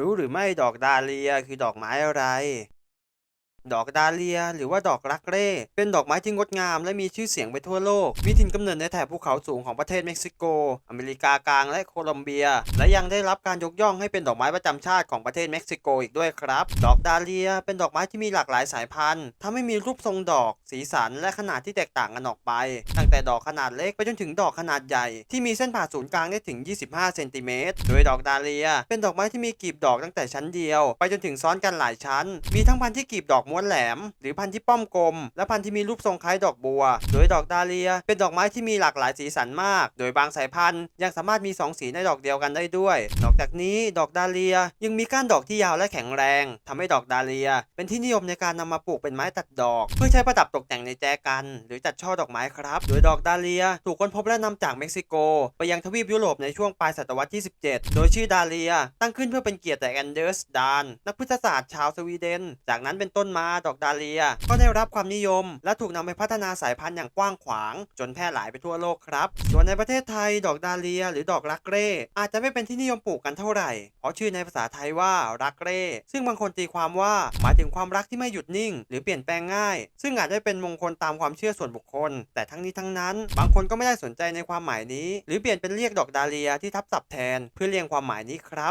รู้หรือไม่ดอกดาเลียคือดอกไม้อะไร ดอกดาเลีย หรือว่าดอกรักเร่ เป็นดอกไม้ที่งดงาม และมีชื่อเสียงไปทั่วโลก มีถิ่นกำเนิดในแถบภูเขาสูงของประเทศเม็กซิโก อเมริกากลางและโคลอมเบีย และยังได้รับการยกย่องให้เป็นดอกไม้ประจำชาติของประเทศเม็กซิโกอีกด้วยครับ ดอกดาเลีย เป็นดอกไม้ที่มีหลากหลายสายพันธุ์ทำให้มีรูปทรงดอก สีสัน และขนาดที่แตกต่างกันออกไป ตั้งแต่ดอกขนาดเล็กไปจนถึงดอกขนาดใหญ่ที่มีเส้นผ่าศูนย์กลางได้ถึง 25 เซนติเมตร โดยดอกดาเลีย เป็นดอกไม้ที่มีกลีบดอกตั้งแต่ชั้นเดียว ไปจนถึงซ้อนกันหลายชั้น มีทั้งพันธุ์ที่กลีบดอกม้วนแหลม หรือพันธุ์ที่ป้อมกลม และพันธุ์ที่มีรูปทรงคล้ายดอกบัว โดยดอกดาเลีย เป็นดอกไม้ที่มีหลากหลายสีสันมาก โดยบางสายพันธุ์ยังสามารถมีสองสีในดอกเดียวกันได้ด้วย นอกจากนี้ดอกดาเลียยังมีก้านดอกที่ยาวและแข็งแรงทำให้ดอกดาเลีย เป็นที่นิยมในการนำมาปลูกเป็นไม้ตัดดอก เพื่อใช้ประดับตกแต่งในแจกัน หรือจัดช่อดอกไม้ครับ โดยดอกดาเลีย ถูกค้นพบและนำจากเม็กซิโก ไปยังทวีปยุโรปในช่วงปลายศตวรรษที่ 17 โดยชื่อดาเลีย ตั้งขึ้นเพื่อเป็นเกียรติแต่แอนเดอร์สดานนักพฤกษศาสตร์ชาวสวีเดน จากนั้นเป็นต้นมาดอกดาเลีย ก็ได้รับความนิยม และถูกนำไปพัฒนาสายพันธุ์อย่างกว้างขวาง จนแพร่หลายไปทั่วโลกครับ ส่วนในประเทศไทยดอกดาเลีย หรือดอกรักเร่ อาจจะไม่เป็นที่นิยมปลูกกันเท่าไหร่ เพราะชื่อในภาษาไทยว่ารักเร่ ซึ่งบางคนตีความว่าหมายถึงความรักที่ไม่หยุดนิ่ง หรือเปลี่ยนแปลงง่าย ซึ่งอาจได้เป็นมงคลตามความเชื่อส่วนบุคคล แต่ทั้งนี้ทั้งนั้น บางคนก็ไม่ได้สนใจในความหมายนี้ หรือเปลี่ยนเป็นเรียกดอกดาเลียที่ทับศัพท์แทน เพื่อเรียงความหมายนี้ครับ